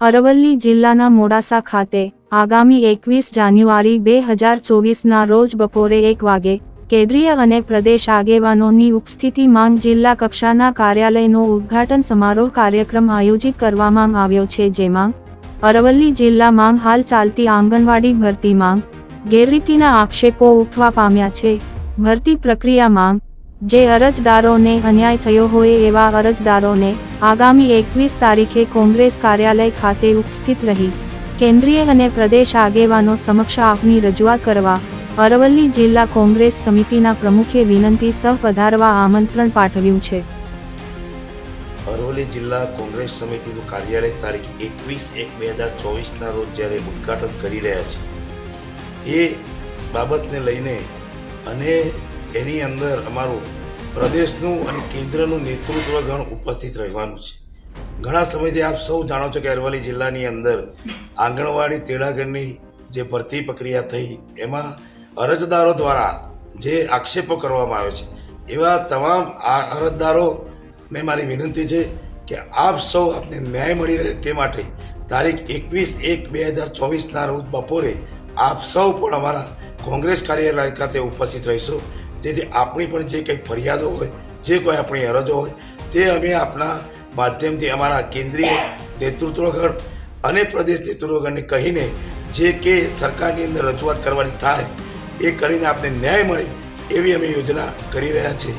અરવલ્લી જિલ્લાના મોડાસા ખાતે આગામી એકવીસ જાન્યુઆરી બે હજાર ચોવીસના રોજ બપોરે એક વાગે કેન્દ્રીય અને પ્રદેશ આગેવાનોની ઉપસ્થિતિમાં જિલ્લા કક્ષાના કાર્યાલયનો ઉદ્ઘાટન સમારોહ કાર્યક્રમ આયોજિત કરવામાં આવ્યો છે, જેમાં અરવલ્લી જિલ્લામાં હાલ ચાલતી આંગણવાડી ભરતી માંગ, ગેરરીતિના આક્ષેપો ઉઠવા પામ્યા છે, ભરતી પ્રક્રિયા માંગ, જે અરજદારોને અન્યાય થયો હોય એવા અરજદારોને આગામી એકવીસ તારીખે કોંગ્રેસ કાર્યાલય ખાતે ઉપસ્થિત રહી. કેન્દ્રીય અને પ્રદેશ આગેવાનો સમક્ષ આપની રજૂઆત કરવા, અરવલ્લી જિલ્લા કોંગ્રેસ સમિતિના પ્રમુખે વિનંતી સહ પધારવા આમંત્રણ પાઠવ્યું છે. અરવલ્લી જિલ્લા કોંગ્રેસ સમિતિનું કાર્યાલય તારીખ એકવીસ એક બે હજાર ચોવીસના રોજ જ્યારે ઉદ્ઘાટન કરી રહ્યા છે. એ બાબતને લઈને અને એની અંદર અમારું પ્રદેશનું અને કેન્દ્રનું નેતૃત્વ ગણ ઉપસ્થિત રહેવાનું છે. ઘણા સમયથી આપ સૌ જાણો છો કે અરવલ્લી જિલ્લાની અંદર આંગણવાડી તેડાગરની જે ભરતી પ્રક્રિયા થઈ, એમાં અરજદારો દ્વારા જે આક્ષેપો કરવામાં આવે છે, એવા તમામ આ અરજદારો મેં મારી વિનંતી છે કે આપ સૌ આપને ન્યાય મળી રહે તે માટે તારીખ એકવીસ એક બે હજાર ચોવીસના રોજ બપોરે આપ સૌ પણ અમારા કોંગ્રેસ કાર્યાલય ખાતે ઉપસ્થિત રહીશું. જેથી આપણી પણ જે કંઈ ફરિયાદો હોય, જે કોઈ આપણી અરજો હોય, તે અમે આપના માધ્યમથી અમારા કેન્દ્રીય નેતૃત્વગણ અને પ્રદેશ નેતૃત્વગણને કહીને જે કે સરકારની અંદર રજૂઆત કરવાની થાય, એ કરીને આપને ન્યાય મળે એવી અમે યોજના કરી રહ્યા છીએ.